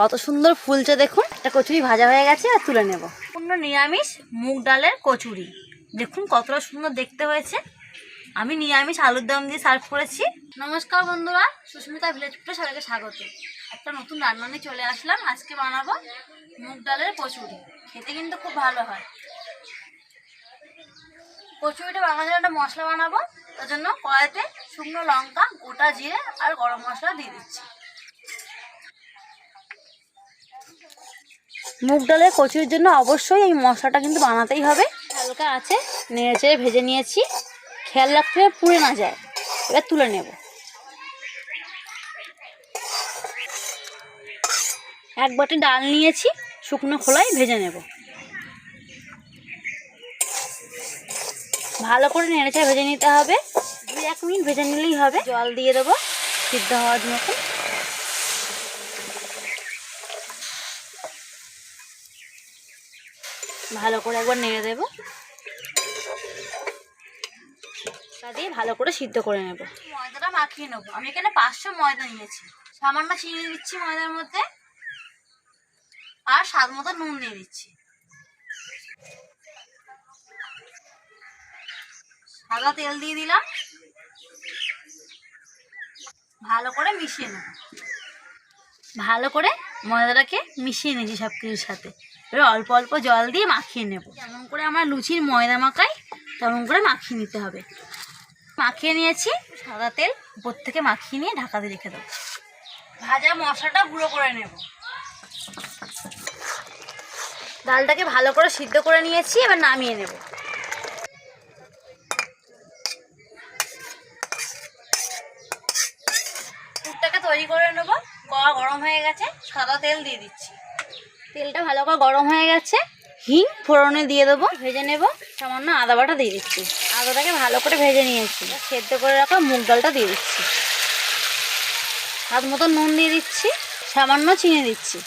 কত সুন্দর ফুলছে দেখুন। একটা কচুরি ভাজা হয়ে গেছে, আর তুলে নেব। পূর্ণ নিরামিষ মুগ ডালের কচুরি। দেখুন কতটা সুন্দর দেখতে হয়েছে। আমি নিরামিষ আলুর দম দিয়ে সার্ভ করেছি। নমস্কার বন্ধুরা, সুস্মিতা ভিলেজ ফুটে সবাইকে স্বাগত। একটা নতুন রান্না নিয়ে চলে আসলাম। আজকে বানাবো মুগ ডালের কচুরি। খেতে কিন্তু খুব ভালো হয়। কচুরিটা বানানোর জন্য একটা মশলা বানাবো। তার জন্য কড়াইতে শুকনো লঙ্কা, গোটা জিরে আর গরম মশলা দিয়ে দিচ্ছি। মুগ ডালের কচুরির জন্য অবশ্যই এই মশলাটা কিন্তু বানাতেই হবে। হালকা আছে, নেড়ে ভেজে নিয়েছি। খেয়াল রাখতে হবে পুড়ে না যায়। এবার তুলে নেব। এক বাটি ডাল নিয়েছি, শুকনো খোলায় ভেজে নেব। ভালো করে নেড়ে ভেজে নিতে হবে। দুই এক মিনিট ভেজে নিলেই হবে। জল দিয়ে দেবো সিদ্ধ হওয়ার মতো ভালো করে একবার নেড়ে দেবো। তা দিয়ে ভালো করে সিদ্ধ করে নেব। ময়দাটা মাখিয়ে নেব। আমি এখানে পাঁচশো ময়দা নিয়েছি। সামান্য চিনি দিচ্ছি ময়দার মধ্যে। আর স্বাদ মতো নুন দিয়ে দিচ্ছি। সাদা তেল দিয়ে দিলাম। ভালো করে মিশিয়ে নেব। ভালো করে ময়দাটাকে মিশিয়ে নিয়েছি সব কিছুর সাথে। এবার অল্প অল্প জল দিয়ে মাখিয়ে নেব। যেমন করে আমরা লুচির ময়দা মাখাই, তেমন করে মাখিয়ে নিতে হবে। মাখিয়ে নিয়েছি, সাদা তেল উপর থেকে মাখিয়ে নিয়ে ঢাকা দিয়ে রেখে দেবো। ভাজা মশলাটা গুঁড়ো করে নেব। ডালটাকে ভালো করে সিদ্ধ করে নিয়েছি, এবার নামিয়ে নেব। তৈরি করে নেব। কড়া গরম হয়ে গেছে, সাদা তেল দিয়ে দিচ্ছি। তেলটা ভালো করে গরম হয়ে গেছে। হিং ফোড়নে দিয়ে দেবো, ভেজে নেব। সামান্য আদা বাটা দিয়ে দিচ্ছি। আদাটাকে ভালো করে ভেজে নিয়েছি। সেদ্ধ করে রাখা মুগ ডালটা দিয়ে দিচ্ছি। হাত মতো নুন দিয়ে দিচ্ছি, সামান্য চিনি দিচ্ছি।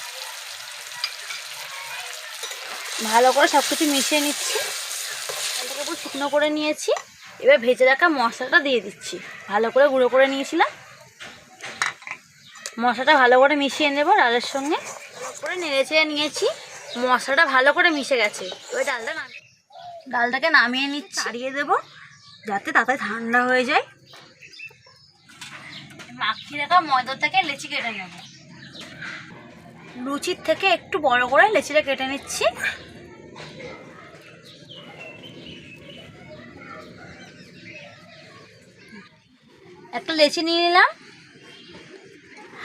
ভালো করে সব কিছু মিশিয়ে নিচ্ছি। ডালটাকে পুরো শুকনো করে নিয়েছি। এবার ভেজে রাখা মশলাটা দিয়ে দিচ্ছি। ভালো করে গুঁড়ো করে নিয়েছিলাম। মশলাটা ভালো করে মিশিয়ে নেব ডালের সঙ্গে। করে নেড়ে চেড়ে নিয়েছি। মশলাটা ভালো করে মিশে গেছে। ওই ডালটা নাম ডালটাকে নামিয়ে নিচ্ছি। ছাড়িয়ে দেবো, যাতে তাতে ঠান্ডা হয়ে যায়। মাখিয়ে রাখা ময়দা থেকে লেচি কেটে নেব। লুচির থেকে একটু বড় করে লেচিটা কেটে নিচ্ছি। একটা লেচি নিয়ে নিলাম।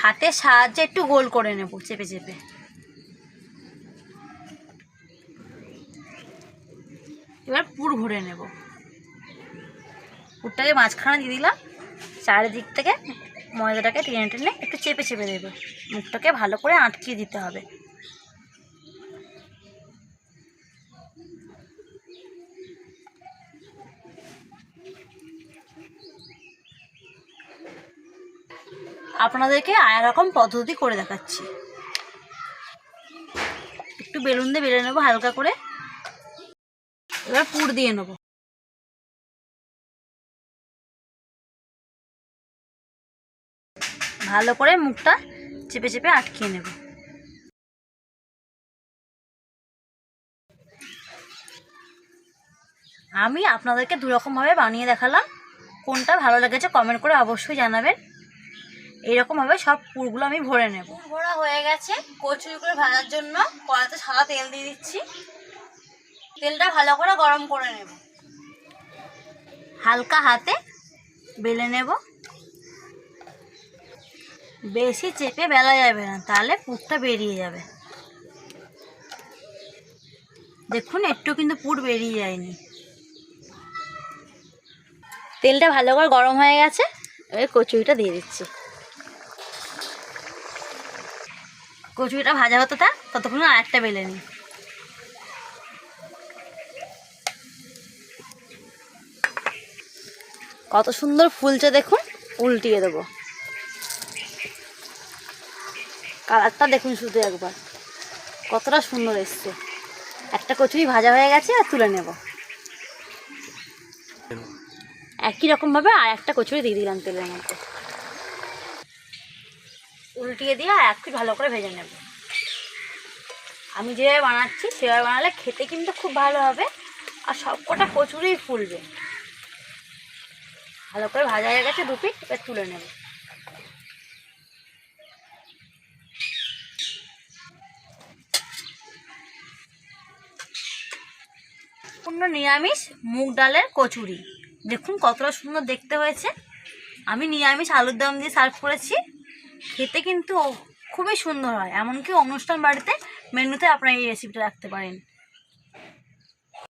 হাতের সাহায্যে একটু গোল করে নেব, চেপে চেপে। এবার পুর ভরে নেব। পুরটাকে মাঝখানে দিয়ে দিলাম। চারিদিক থেকে ময়দাটাকে টেনে টেনে একটু চেপে চেপে দেবে। মুখটাকে ভালো করে আটকিয়ে দিতে হবে। আপনাদেরকে আয়া রকম পদ্ধতি করে দেখাচ্ছি। একটু বেলুন দিয়ে বেলে নেব হালকা করে। এবার পুর দিয়ে নেব। ভালো করে মুখটা চেপে চেপে আটকিয়ে নেব। আমি আপনাদেরকে দুরকমভাবে বানিয়ে দেখালাম। কোনটা ভালো লেগেছে কমেন্ট করে অবশ্যই জানাবেন। এইরকমভাবে সব পুরগুলো আমি ভরে নেব। ভরা হয়ে গেছে। কচুরি করে ভাজার জন্য কড়াতে সাদা তেল দিয়ে দিচ্ছি। তেলটা ভালো করে গরম করে নেব। হালকা হাতে বেলে নেব। বেশি চেপে বেলা যাবে না, তাহলে পুরটা বেরিয়ে যাবে। দেখুন, একটু কিন্তু পুর বেরিয়ে যায়নি। তেলটা ভালো করে গরম হয়ে গেছে, এবার কচুরিটা দিয়ে দিচ্ছি। কচুরিটা ভাজা হতো তা ততক্ষণ আর একটা বেলে নিই কত সুন্দর ফুলছে দেখুন, উল্টিয়ে দেবো। কালারটা দেখুন শুধু একবার। কতটা সুন্দর এসছে। একটা কচুরি ভাজা হয়ে গেছে, আর তুলে নেব। একই রকমভাবে আর একটা কচুরি দিয়ে দিলাম তেলের মধ্যে। উল্টিয়ে দিয়ে আর একটু ভালো করে ভেজে নেব। আমি যেভাবে বানাচ্ছি, সেভাবে বানালে খেতে কিন্তু খুব ভালো হবে, আর সবকটা কচুরিই ফুলবে। ভালো করে ভাজা হয়ে গেছে দু পিঠ, এবার তুলে নেব। পূর্ণ নিরামিষ মুগ ডালের কচুরি। দেখুন কতটা সুন্দর দেখতে হয়েছে। আমি নিরামিষ আলুর দম দিয়ে সার্ভ করেছি। খেতে কিন্তু খুবই সুন্দর হয়। এমনকি অনুষ্ঠান বাড়িতে মেনুতে আপনারা এই রেসিপিটা রাখতে পারেন।